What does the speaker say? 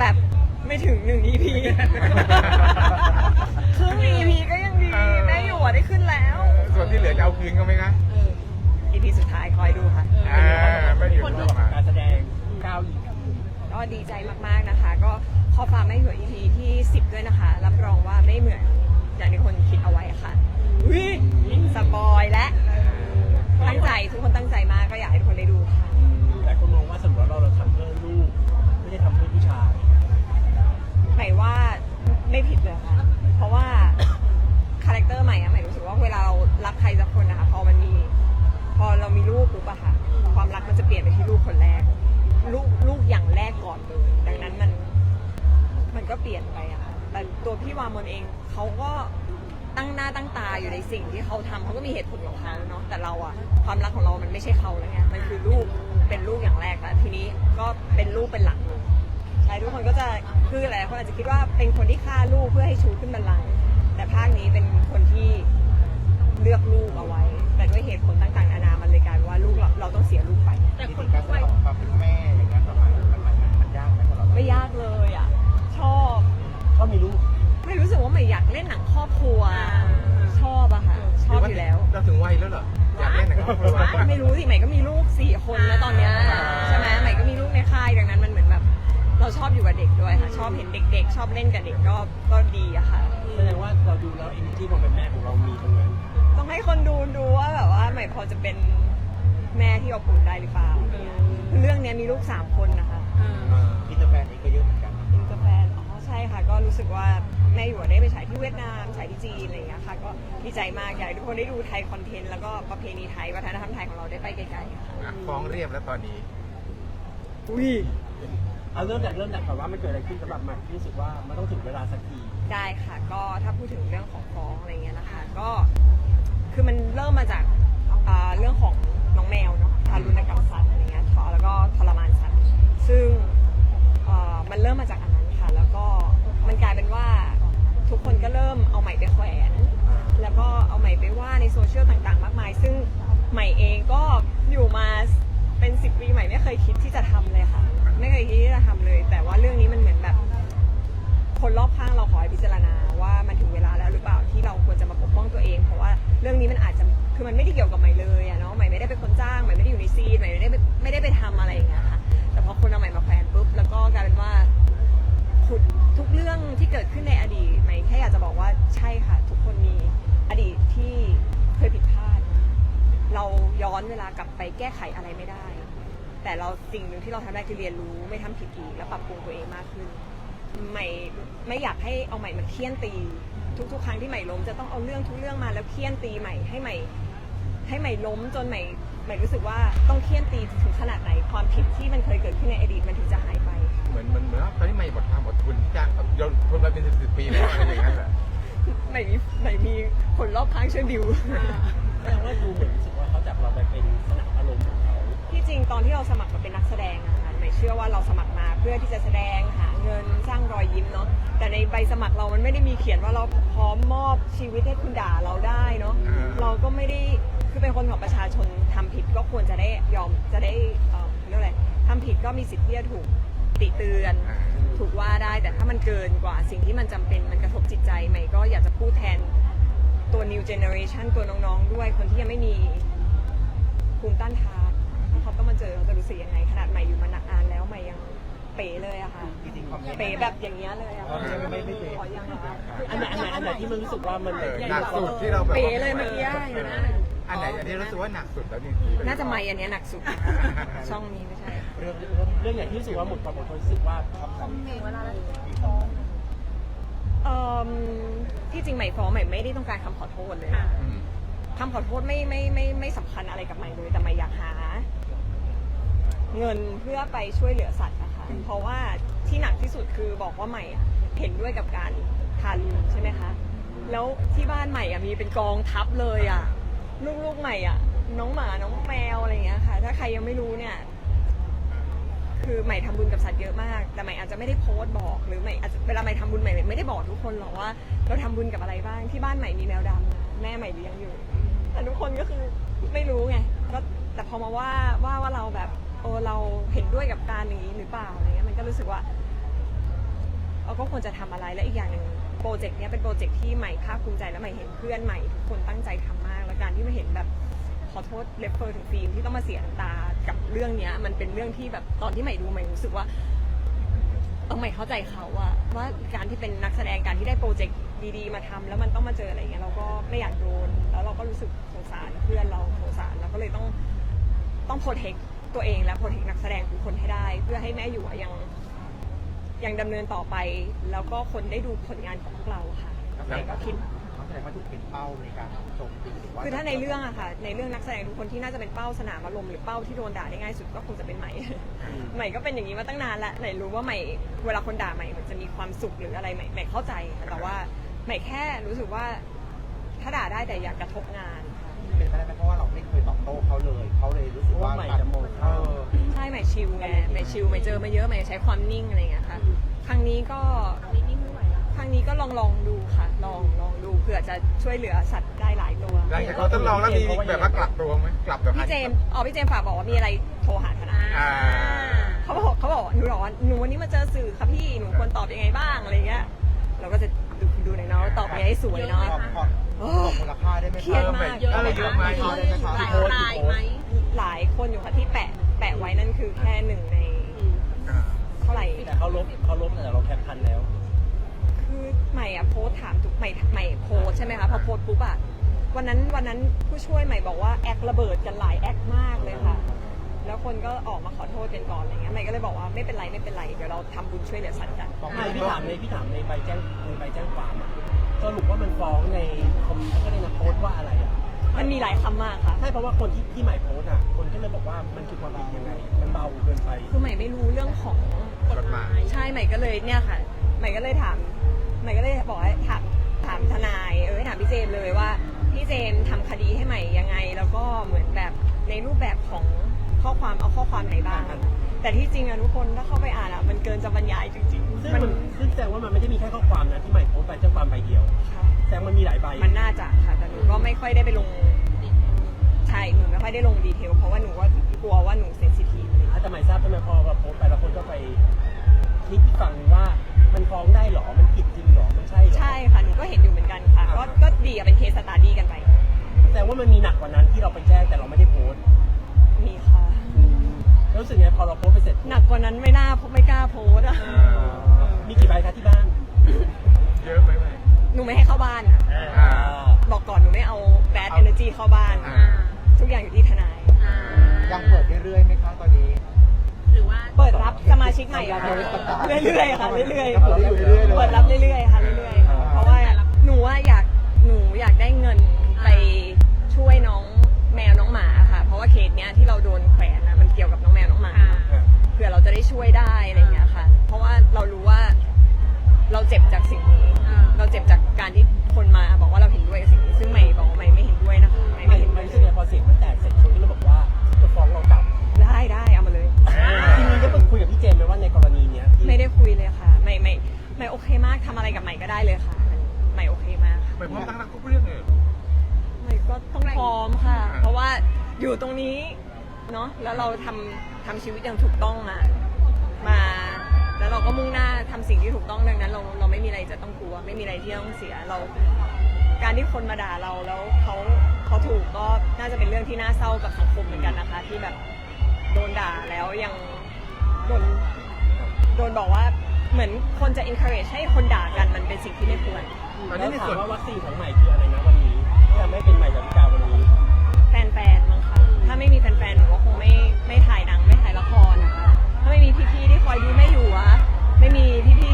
แบบไม่ถึงหนึ่ง EP ครึ่ง EP ก็ยังดีเออแม่อยู่อะได้ขึ้นแล้ว ส่วนที่เหลือจะเอาคืนก็ไหมคะ EP สุดท้ายคอยดูค่ะ อ่าไม่อยู่คนที่ที่ประมาณการแสดงก้าวอีกก็ดีใจมากๆนะคะ ก็ขอฝากแม่อยู่ EP ที่ 10 ด้วยนะคะ รับรองว่าไม่เหมือนอย่างที่คนคิดเอาไว้ค่ะอุ้ยสปอยและตั้งใจทุกคนตั้งใจมากก็อยากให้ทุกคนได้ดูค่ะหลายคนมองว่าสมมติว่าเราเราทำเพื่อลูกไม่ได้ทำเพื่อ ไม่ผิดเลยค่ะ เพราะว่าคาแรคเตอร์ใหม่อะใหมายรู้สึกว่าเวลาเรารักใครสักคนนะคะพอมันมี พอเรามีลูกปุ๊บอะค่ะ ความรักมันจะเปลี่ยนไปที่ลูกคนแรก ลูกลูกอย่างแรกก่อนเลยดังนั้นมัน มันก็เปลี่ยนไปอะค่ะแต่ตัวพี่วามนเองเขาก็ตั้งหน้าตั้งตาอยู่ในสิ่งที่เขาทำเขาก็มีเหตุผลของเขาเนาะแต่เราอะความรักของเรามันไม่ใช่เขาแล้วไงมันคือลูกเป็นลูกอย่างแรกแล้วทีนี้ก็เป็นลูกเป็นหลัก หลยทุกคนก็จะคือหลายคนอาจจะคิดว่าเป็นคนที่ฆ่าลูกเพื่อให้ชูขึ้นบันลังก์แต่ภาคนี้เป็นคนที่เลือกลูกเอาไว้ แต่ด้วยเหตุผลต่างๆนานามันเลยกลายเป็นว่าลูกเราเราต้องเสียลูกไป แต่คนการแสดงของความเป็น เราชอบอยู่กับเด็กด้วยค่ะ ชอบเห็นเด็ก ๆ ชอบเล่นกับเด็กก็ก็ดีอะค่ะ แสดงว่าเราดูแล้วเอเนจีความเป็นแม่ของเรามีตรงนั้นต้องให้คนดูดูว่าแบบว่าใหม่พอจะเป็นแม่ที่อบอุ่นได้หรือเปล่าเรื่องเนี้ยมีลูกสามคนนะคะอินเตอร์แฟนเองก็เยอะเหมือนกันอินเตอร์แฟนอ๋อใช่ค่ะ ก็รู้สึกว่าแม่อยู่ได้ไปฉายที่เวียดนามฉายที่จีนอะไรอย่างเงี้ยค่ะ ก็ดีใจมากอยากให้ทุกคนได้ดูไทยคอนเทนต์แล้วก็ประเพณีไทยวัฒนธรรมไทยของเราได้ไปไกลๆค่ะอะฟ้องเรียบแล้วตอนนี้ อุ้ย เอาเริ่มจากเริ่มจากก่อนว่ามันเกิดอะไรขึ้นสำหรับหมากที่รู้สึกว่ามันต้องถึงเวลาสักทีได้ค่ะก็ถ้าพูดถึงเรื่องของฟ้องอะไรเงี้ยนะคะก็คือมันเริ่มมาจากอ่าเรื่องของน้องแมวเนาะทารุณกรรมสัตว์อะไรเงี้ยทอแล้วก็ทรมานสัตว์ซึ่งเอ่อมันเริ่มมาจากอันนั้นค่ะ แล้วก็มันกลายเป็นว่าทุกคนก็เริ่มเอาใหม่ไปแขวน แล้วก็เอาใหม่ไปว่าในโซเชียลต่างๆ มากมาย ซึ่งใหม่เองก็อยู่มาเป็นสิบปีใหม่ไม่เคยคิดที่จะทำเลยค่ะ ไม่เคยคิดที่จะทำเลย แต่ว่าเรื่องนี้มันเหมือนแบบ คนรอบข้างเราขอให้พิจารณาว่ามันถึงเวลาแล้วหรือเปล่าที่เราควรจะมาปกป้องตัวเอง เพราะว่าเรื่องนี้มันอาจจะคือมันไม่ได้เกี่ยวกับใหม่เลยอะเนาะใหม่ไม่ได้เป็นคนจ้างใหม่ไม่ได้อยู่ในซีนใหม่ไม่ได้ไม่ได้ไปทำอะไรอย่างเงี้ยค่ะแต่พอคนเอาใหม่มาแขวนปุ๊บแล้วก็กลายเป็นว่าขุดทุกเรื่องที่เกิดขึ้นในอดีตใหม่แค่อยากจะบอกว่าใช่ค่ะ ทุกคนมีอดีตที่เคยผิดพลาด เราย้อนเวลากลับไปแก้ไขอะไรไม่ได้ แต่เราสิ่งหนึ่งที่เราทำได้คือเรียนรู้ไม่ทำผิดอีกและปรับปรุงตัวเองมากขึ้นใหม่ไม่อยากให้เอาใหม่มาเคี่ยนตี ทุกๆ ครั้งที่ใหม่ล้มจะต้องเอาเรื่องทุกเรื่องมาแล้วเคี่ยนตีใหม่ให้ใหม่ ให้ใหม่ล้มจนใหม่ใหม่รู้สึกว่าต้องเคี่ยนตีถึงขนาดไหนความผิดที่มันเคยเกิดขึ้นในอดีตมันถึงจะหายไป เหมือนเหมือนเหมือนว่าตอนนี้ไม่หมดความอดทนที่จะยนทนมาเป็นสิบสิบปีแล้วอะไรอย่างเงี้ยแหละใหม่มีใหม่มีคนรอบข้างช่วยดิว อนที่เราสมัครมาเป็นนักแสดงอะค่ะใหม่เชื่อว่าเราสมัครมาเพื่อที่จะแสดงหาเงินสร้างรอยยิ้มเนาะแต่ในใบสมัครเรามันไม่ได้มีเขียนว่าเราพร้อมมอบชีวิตให้คุณด่าเราได้เนาะอ่าเราก็ไม่ได้คือเป็นคนของประชาชนทำผิดก็ควรจะได้ยอมจะได้เอ่อเรียกว่าอะไรทำผิดก็มีสิทธิ์ที่จะถูกติเตือนอ่าถูกว่าได้ แต่ถ้ามันเกินกว่าสิ่งที่มันจำเป็นมันกระทบจิตใจใหม่ก็อยากจะพูดแทนตัว new generation ตัวน้องๆ ด้วยคนที่ยังไม่มีภูมิต้านทาน ถ้าเขาต้องมาเจอเขาจะรู้สึกยังไง ขนาดใหม่อยู่มานานแล้วใหม่ยังเป๋เลยอะค่ะ จริงๆความเป๋แบบอย่างเงี้ยเลยอะอ๋อไม่ไม่ไม่เป๋ ขอยังเหรอคะอันไหนอันไหนอันไหนที่มันรู้สึกว่ามันเออหนักสุดที่เราแบบเป๋เลยเมื่อกี้อันไหนอันนี้รู้สึกว่าหนักสุดแล้วนี่น่าจะไม่อันเนี้ยหนักสุด ช่องนี้ไม่ใช่ เรื่องเรื่องเรื่องอย่างที่รู้สึกว่าหมดความอดทนรู้สึกว่าทำกันเอ่อที่จริงใหม่ฟ้องใหม่ไม่ได้ต้องการคำขอโทษเลย อืม คำขอโทษไม่ไม่ไม่ไม่สำคัญอะไรกับใหม่เลยแต่ใหม่อยากหา เงินเพื่อไปช่วยเหลือสัตว์นะคะ เพราะว่าที่หนักที่สุดคือบอกว่าใหม่อะเห็นด้วยกับการทารุณใช่ไหมคะ แล้วที่บ้านใหม่อะมีเป็นกองทัพเลยอะลูกๆใหม่อะน้องหมาน้องแมวอะไรอย่างเงี้ยค่ะ ถ้าใครยังไม่รู้เนี่ย คือใหม่ทำบุญกับสัตว์เยอะมาก แต่ใหม่อาจจะไม่ได้โพสต์บอกหรือใหม่อาจจะเวลาใหม่ทำบุญใหม่ไม่ได้บอกทุกคนหรอกว่า เราทำบุญกับอะไรบ้างที่บ้านใหม่มีแมวดำนะแม่ใหม่เลี้ยงอยู่แต่ทุกคนก็คือไม่รู้ไงก็แต่พอมาว่าว่าว่าเราแบบ โอ้เราเห็นด้วยกับการอย่างนี้หรือเปล่าอะไรเงี้ยมันก็รู้สึกว่าเราก็ควรจะทำอะไรและอีกอย่างหนึ่งโปรเจกต์เนี้ยเป็นโปรเจกต์ที่ใหม่ภาคภูมิใจและใหม่เห็นเพื่อนใหม่ทุกคนตั้งใจทำมาก แล้วการที่มาเห็นแบบขอโทษเลฟเฟอร์ถึงฟิล์มที่ต้องมาเสียน้ำตากับเรื่องเนี้ยมันเป็นเรื่องที่แบบตอนที่ใหม่ดูใหม่รู้สึกว่าต้องใหม่เข้าใจเขาอะว่าการที่เป็นนักแสดงการที่ได้โปรเจกต์ดีๆ มาทำแล้วมันต้องมาเจออะไรอย่างเงี้ยเราก็ไม่อยากโดน แล้วเราก็รู้สึกสงสารเพื่อนเราสงสารเราก็เลยต้องต้องโปรเทค ตัวเองและโปรเทคนักแสดงทุกคนให้ได้ เพื่อให้แม่อยู่อะยังยังดำเนินต่อไป แล้วก็คนได้ดูผลงานของพวกเราค่ะใหม่ก็คิดเขาแสดงว่าถูกเป็นเป้าในการโจมตีหรือว่าคือถ้าในเรื่องอะค่ะ ในเรื่องนักแสดงทุกคนที่น่าจะเป็นเป้าสนามอารมณ์หรือเป้าที่โดนด่าได้ง่ายสุดก็คงจะเป็นใหม่ ใหม่ก็เป็นอย่างนี้มาตั้งนานแล้วใหม่รู้ว่าใหม่เวลาคนด่าใหม่มันจะมีความสุขหรืออะไรใหม่ใหม่เข้าใจค่ะแต่ว่าใหม่แค่รู้สึกว่าถ้าด่าได้แต่อยากกระทบงานค่ะเป็น ไปได้ไหมเพราะว่าเราไม่เคยตอบโต้เขาเลยเขาเลยรู้สึกว่าว่าใหม่จะมองเอข้ามอใช่ใหม่ชิลไงใหม่ชิลใหม่เจอมาเยอะใหม่ใช้ความนิ่งอะไรอย่างเงี้ยค่ะครั้งนี้ก็ครั้งนี้ก็ลองลองดูค่ะ ลองลองดูเผื่อจะช่วยเหลือสัตว์ได้หลายตัวหลังจากเขาทดลองแล้วมีแบบว่ากลับตัวไหมกลับแบบพี่เจมส์อ๋อพี่เจมส์ฝากบอกว่ามีอะไรโทรหาทนายอ่าเขาบอกเขาบอกหนูบอกว่าหนูวันนี้มาเจอสื่อค่ะพี่หนูควรตอบยังไงบ้างอะไรเงี้ยเราก็จะดูดูหน่อยเนาะว่าตอบยังไงให้สวยเนาะ ขอขอขอมูลค่าได้ไหมเครียดมากเออเยอะไหมเยอะได้ไหมครับหลายรายไหม หลายคนอยู่ค่ะที่แปะแปะไว้นั่นคือแค่หนึ่งในอ่าเท่าไหร่ แต่เขาลบเขาลบแต่เราแคปทันแล้ว คือใหม่อะโพสต์ถามทุกใหม่ใหม่โพสต์ใช่ไหมคะพอโพสต์ปุ๊บอะวันนั้นวันนั้นผู้ช่วยใหม่บอกว่าแอคระเบิดกันหลายแอคมากเลยค่ะ แล้วคนก็ออกมาขอโทษกันก่อนอะไรเงี้ยใหม่ก็เลยบอกว่าไม่เป็นไรไม่เป็นไรเดี๋ยวเราทำบุญช่วยเหลือสัตว์กันไม่พี่ถามในพี่ถามในใบแจ้งในใบแจ้งความอะ สรุปว่ามันฟ้องในคอมก็เลยนะโพสต์ว่าอะไรอะมันมีหลายคำมากค่ะ ใช่เพราะว่าคนที่ที่หมายโพสต์อะ คนก็เลยบอกว่ามันคือความผิดยังไง มันเบาเกินไป คือใหม่ไม่รู้เรื่องของกฎหมาย ใช่ใหม่ก็เลยเนี่ยค่ะใหม่ก็เลยถามใหม่ก็เลยบอกให้ถามถามทนายเออให้ถามพี่เจมส์เลยว่าพี่เจมส์ทำคดีให้ใหม่ยังไง แล้วก็เหมือนแบบในรูปแบบของ ข้อความเอาข้อความไหนบ้าง แต่ที่จริงอะทุกคนถ้าเข้าไปอ่านอะมันเกินจะบรรยายจริงซึ่งๆ มันมันซึ่งแสดงว่ามันไม่ได้มีแค่ข้อความนะที่หมายโพสต์ไปแจ้งความใบเดียวค่ะแสดงมันมีหลายใบมันน่าจะค่ะแต่หนูก็ไม่ค่อยได้ไปลงใช่หนูไม่ค่อยได้ลงดีเทล เพราะว่าหนูว่ากลัวว่าหนูเซนซิทีฟอาจจะหมายทราบใช่ไหมพอเราโพสต์ไปแล้วคนก็ไปคลิกอีกฝั่งหนึ่งว่ามันฟ้องได้เหรอ มันผิดจริงเหรอ มันใช่เหรอ ใช่ค่ะหนูก็เห็นอยู่เหมือนกันค่ะ ก็ก็ดีอะเป็นเคสสตาร์ดี้กันไป แสดงว่ามันมีหนักกว่านั้นที่เราไปแจ้งแต่เราไม่ได้โพสต์มีค่ะแล้ว รู้สึกไงพอเราโพสต์ไปเสร็จหนักกว่านั้นไม่น่าไม่กล้าโพสต์อะมีกี่ใบคะที่บ้านเยอะไหมไหมหนูไม่ให้เข้าบ้านอะอ่า บอกก่อนหนูไม่เอา bad energy เข้าบ้าน อ่า ทุกอย่างอยู่ที่ทนายยังเปิดเรื่อยๆไหมคะตอนนี้เปิดรับสมาชิกใหม่อะค่ะเรื่อยๆค่ะเรื่อยเปิดอยู่เรื่อยๆเลยๆเปิดรับเรื่อยๆค่ะเรื่อย เนาะแล้วเราทำทำชีวิตอย่างถูกต้องอะมาแล้วเราก็มุ่งหน้าทำสิ่งที่ถูกต้องดังนั้น เราเราไม่มีอะไรจะต้องกลัว ไม่มีอะไรที่ต้องเสียเรา การที่คนมาด่าเราแล้วเขาเขาถูกก็น่าจะเป็นเรื่องที่น่าเศร้ากับสังคมเหมือนกันนะคะ ที่แบบโดนด่าแล้วยังโดนโดนบอกว่าเหมือนคนจะ encourage ให้คนด่ากันมันเป็นสิ่งที่ไม่ควรตอนแล้นี้วในถาส่มวนว่าวัคซีนของใหม่คืออะไรนะวันนี้ที่ทำให้เป็นใหม่ดาวิกาวันนี้แฟนๆมั้งคะ ถ้าไม่มีแฟนๆหนูก็คงไม่ไม่ถ่ายหนังไม่ถ่ายละคร ถ้าไม่มีพี่ๆที่คอยดูไม่อยู่อะไม่มีพี่ๆ